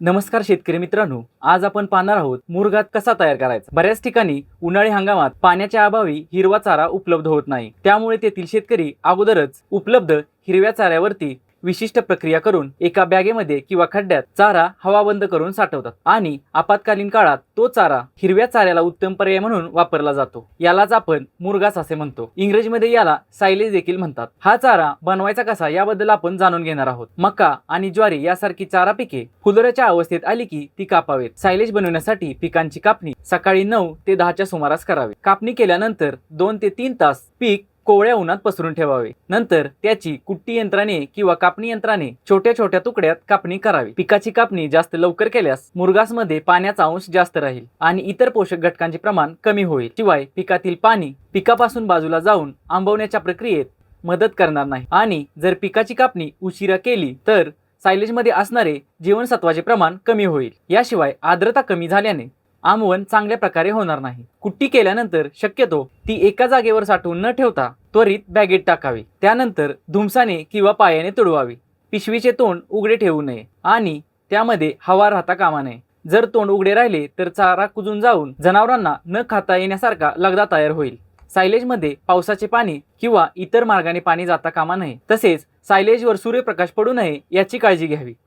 नमस्कार शेतकरी मित्रांनो आज आपण पाहणार आहोत मुरघात कसा तयार करायचा? बऱ्याच ठिकाणी उन्हाळी हंगामात पाण्याच्या अभावी हिरवा चारा उपलब्ध होत नाही. त्यामुळे तेथील शेतकरी अगोदरच उपलब्ध हिरव्या चाऱ्यावरती विशिष्ट प्रक्रिया करून एका बॅगेमध्ये किंवा खड्ड्यात चारा हवाबंद करून साठवतात. आणि आपत्कालीन काळात तो चारा हिरव्या चाऱ्याला उत्तम पर्याय म्हणून वापरला जातो. यालाच आपण मुरगास असे म्हणतो. इंग्रजीमध्ये याला सायलेज देखील म्हणतात. हा चारा बनवायचा कसा याबद्दल आपण जाणून घेणार आहोत. मका आणि ज्वारी यासारखी चारा पिके फुलोऱ्याच्या अवस्थेत आली की ती कापावेत. सायलेज बनवण्यासाठी पिकांची कापणी सकाळी नऊ ते दहाच्या सुमारास करावी. कापणी केल्यानंतर दोन ते तीन तास पीक कोवळ्या उन्हात पसरून ठेवावे. नंतर त्याची कुट्टी यंत्राने किंवा कापणी यंत्राने छोट्या छोट्या तुकड्यात कापणी करावी. पिकाची कापणी जास्त लवकर केल्यास मुरगासमध्ये पाण्याचा अंश जास्त राहील आणि इतर पोषक घटकांचे प्रमाण कमी होईल. शिवाय पिकातील पाणी पिकापासून बाजूला जाऊन आंबवण्याच्या प्रक्रियेत मदत करणार नाही. आणि जर पिकाची कापणी उशिरा केली तर सायलेजमध्ये असणारे जीवनसत्वाचे प्रमाण कमी होईल. याशिवाय आर्द्रता कमी झाल्याने आमवण चांगल्या प्रकारे होणार नाही. कुट्टी केल्यानंतर शक्यतो ती एका जागेवर साठवून न ठेवता त्वरित बॅगेत टाकावी. त्यानंतर धुमसाने किंवा पायाने तुडवावी. पिशवीचे तोंड उघडे ठेवू नये आणि त्यामध्ये हवा राहता कामा नये. जर तोंड उघडे राहिले तर चारा कुजून जाऊन जनावरांना न खाता येण्यासारखा लगदा तयार होईल. सायलेजमध्ये पावसाचे पाणी किंवा इतर मार्गाने पाणी जाता कामा नये. तसेच सायलेजवर सूर्यप्रकाश पडू नये याची काळजी घ्यावी.